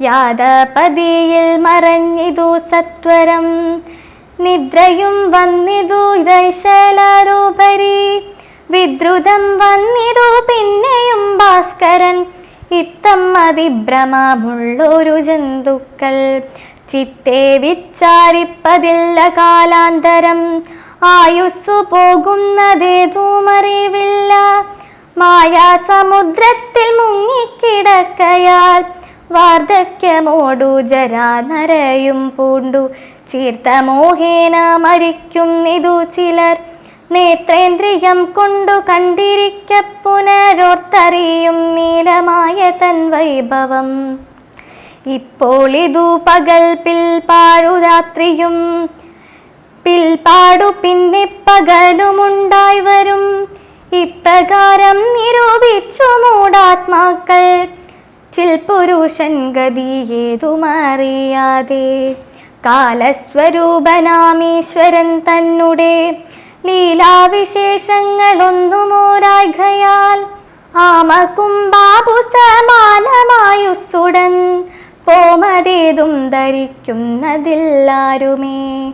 യാദപതിയിൽ മറഞ്ഞിതു സത്വരം. നിദ്രയും വന്നിതു ദൈശലാരോപരി വിദ്രുതം വന്നിതു പിന്നെയും ഭാസ്കരൻ. ഇത്തം അതിഭ്രമമുള്ളൊരു ജന്തുക്കൾ. ചിത്തെ വിച്ചാരിപ്പതില്ല കാലാന്തരം. ആയുസ്സു പോകുന്നതേതുമറിവില്ല മായാസമുദ്രത്തിൽ മുങ്ങിക്കിടക്കയാൽ വാർദ്ധക്യമോടു ജരാ നരയും പൂണ്ടു. ചീർത്ത മോഹേന മരിക്കുന്നിതു ചിലർ. നേത്രേന്ദ്രിയം കൊണ്ടു കണ്ടിരിക്ക പുനരോർത്തറിയും നീലമായ തൻ വൈഭവം. ഇപ്പോൾ ഇതു പകൽ പിൽപാടു രാത്രിയും പിൽപാടു പിന്നെ പകലുമുണ്ടായി വരും. ഇപ്രകാരം നിരൂപിച്ചു മൂടാത്മാക്കൾ. ചിൽ പുരുഷൻ ഗതിയേതുമറിയാതെ കാലസ്വരൂപനാമീശ്വരൻ തന്നെ ലീലാവിശേഷങ്ങളൊന്നുമോരാഘയാൽ ആമകുംബാബു സമാനമായുസുടൻ പോമതേതും ധരിക്കുന്നതില്ലാരുമേ.